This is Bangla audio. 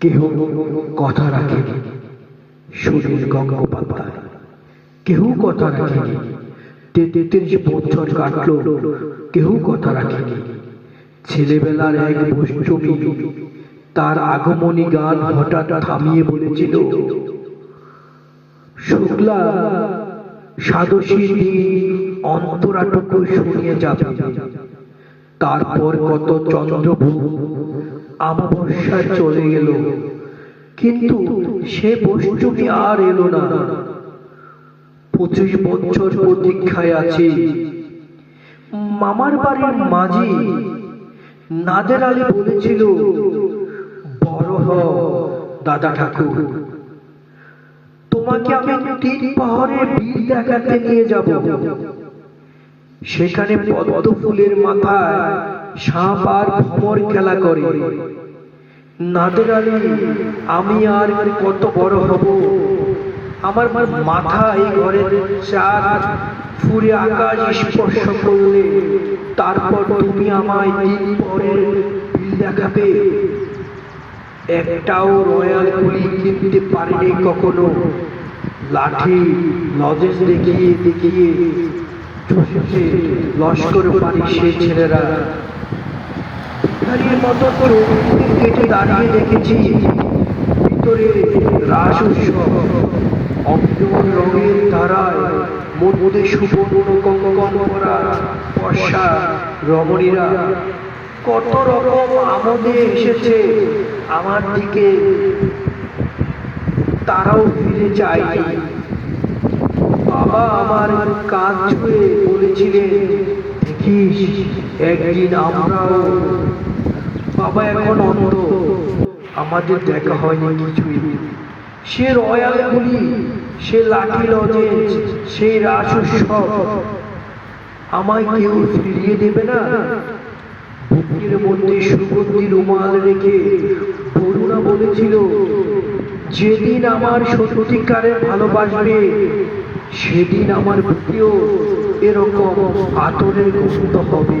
কেহ কথা রাখেনি সুনীল গঙ্গোপাধ্যায় কেউ কথা রাখেনি তেত্রিশ বছর কাটলো কেউ কথা রাখেনি ছেলেবেলার এক বৈষ্ণবী তার আগমনী গান হঠাৎ থামিয়ে বলেছিল, শুক্লা সাদশী অন্তরাটুকু শুনিয়ে যাবে। তারপর কত চন্দ্রভূ আমাবস্যা চলে গেল। কিন্তু সে বৈষ্ণবী আর এলো না। পঁচিশ বছর প্রতীক্ষায় আছি। মামার বাড়ির মাঝি নাদের আলী বলেছিল, বড় হ, দাদা ঠাকুর। তোমাকে আমি তিন পাহাড়ে বীর দেখাতে নিয়ে যাব। সেখানে পদ্ম ফুলের মাথায় সাপ আর ভ্রমর খেলা করে। নাদের আমি আর কত বড় হব? আমার মাথা এই ঘরের চার ফুরে আকাশ স্পর্শ করলে, তারপর তুমি আমায় তিন পরে বিল দেখাবে। একটাও রয়্যাল গুলি কিনতে পারেনি কখনো। লাঠি, লজেস দেখিয়ে দেখিয়ে লস্কর বাড়ি সে ছেলেরা। ভিখারির মতো চোখ কেটে দাঁড়িয়ে দেখেছি ভিতরে রাস উৎসব। অজ্ঞান রঙের ধারায় মধ্যে সুবর্ণ কঙ্কন পরা বর্ষা রমণীরা। কত রকম আমোদে এসেছে আমার দিকে। তারাও ফিরে যায় বাবা আমার কাজ ছুঁয়ে বলেছিলেন, দেখিস, একদিন আমরাও বাবা এখন অন্ধ। আমাদের দেখা হয়নি কিছুই। সে রয়্যাল গুলি সে লাঠি লজেন্স সেই রাস উৎসব। আমায় কেউ ফিরিয়ে দেবে না? বুকের মধ্যে সুগন্ধি রুমাল রেখে বরুণা বলেছিল, যেদিন আমার সত্যিকারের ভালোবাসবে, সেদিন আমার বুকেও এরকম আতরের গন্ধ হবে।